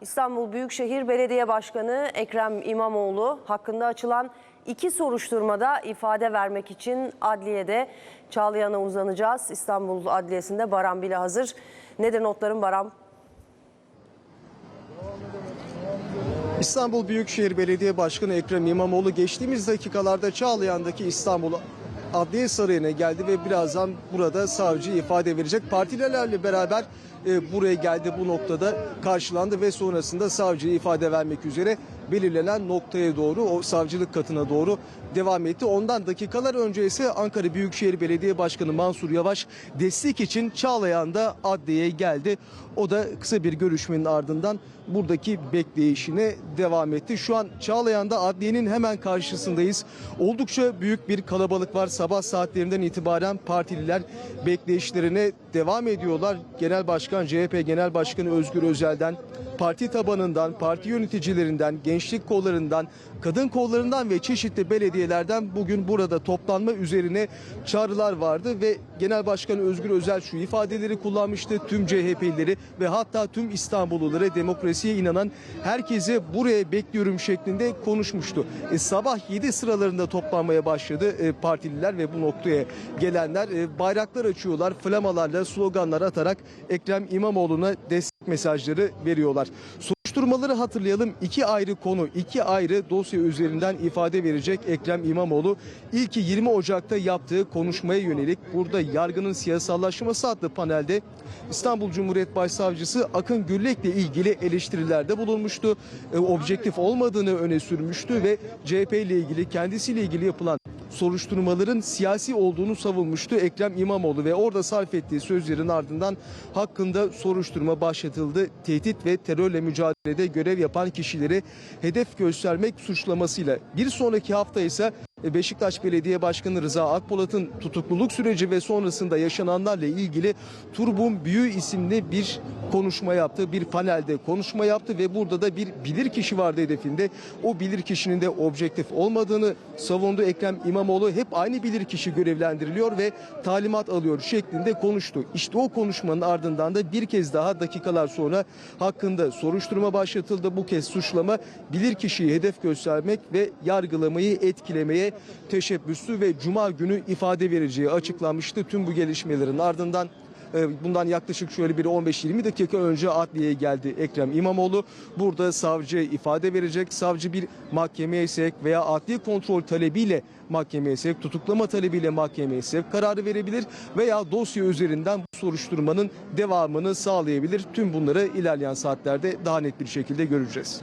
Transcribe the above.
İstanbul Büyükşehir Belediye Başkanı Ekrem İmamoğlu hakkında açılan iki soruşturmada ifade vermek için adliyede Çağlayan'a uzanacağız. İstanbul Adliyesi'nde Baran bile hazır. Nedir notların Baran? İstanbul Büyükşehir Belediye Başkanı Ekrem İmamoğlu geçtiğimiz dakikalarda Çağlayan'daki İstanbul Adliye Sarayı'na geldi ve birazdan burada savcı ifade verecek. Partilerle beraber e, buraya geldi bu noktada karşılandı ve sonrasında savcıya ifade vermek üzere belirlenen noktaya doğru o savcılık katına doğru devam etti. Ondan dakikalar önce ise Ankara Büyükşehir Belediye Başkanı Mansur Yavaş destek için Çağlayan'da adliyeye geldi. O da kısa bir görüşmenin ardından buradaki bekleyişine devam etti. Şu an Çağlayan'da adliyenin hemen karşısındayız. Oldukça büyük bir kalabalık var. Sabah saatlerinden itibaren partililer bekleyişlerine devam ediyorlar. Genel Başkan CHP Genel Başkanı Özgür Özel'den, parti tabanından, parti yöneticilerinden, gençlik kollarından, kadın kollarından ve çeşitli belediyelerden bugün burada toplanma üzerine çağrılar vardı ve Genel Başkan Özgür Özel şu ifadeleri kullanmıştı. Tüm CHP'lileri ve hatta tüm İstanbulluları demokrasiye inanan herkese buraya bekliyorum şeklinde konuşmuştu. E, sabah 7 sıralarında toplanmaya başladı e, partililer ve bu noktaya gelenler e, bayraklar açıyorlar, flamalarla sloganlar atarak Ekrem İmamoğlu'na destek mesajları veriyorlar. Soruşturmaları hatırlayalım. İki ayrı konu, iki ayrı dosya üzerinden ifade verecek Ekrem İmamoğlu. İlki 20 Ocak'ta yaptığı konuşmaya yönelik burada yargının siyasallaşması adlı panelde İstanbul Cumhuriyet Başsavcısı Akın Gürlek'le ilgili eleştirilerde bulunmuştu. E, objektif olmadığını öne sürmüştü ve CHP ile ilgili kendisiyle ilgili yapılan soruşturmaların siyasi olduğunu savunmuştu Ekrem İmamoğlu ve orada sarf ettiği sözlerin ardından hakkında soruşturma başlatıldı. Tehdit ve terörle mücadelede görev yapan kişileri hedef göstermek suçlamasıyla. Bir sonraki hafta ise Beşiktaş Belediye Başkanı Rıza Akpolat'ın tutukluluk süreci ve sonrasında yaşananlarla ilgili Turbun Büyü isimli bir konuşma yaptı. Bir panelde konuşma yaptı ve burada da bir bilirkişi vardı hedefinde. O bilirkişinin de objektif olmadığını savundu Ekrem İmamoğlu. Hep aynı bilirkişi görevlendiriliyor ve talimat alıyor şeklinde konuştu. İşte o konuşmanın ardından da bir kez daha dakikalar sonra hakkında soruşturma başlatıldı. Bu kez suçlama bilirkişiyi hedef göstermek ve yargılamayı etkilemeye teşebbüsü ve cuma günü ifade vereceği açıklanmıştı. Tüm bu gelişmelerin ardından Bundan yaklaşık şöyle bir 15-20 dakika önce adliyeye geldi Ekrem İmamoğlu. Burada savcı ifade verecek. Savcı bir mahkemeye sevk veya adli kontrol talebiyle mahkemeye sevk, tutuklama talebiyle mahkemeye sevk kararı verebilir veya dosya üzerinden bu soruşturmanın devamını sağlayabilir. Tüm bunları ilerleyen saatlerde daha net bir şekilde göreceğiz.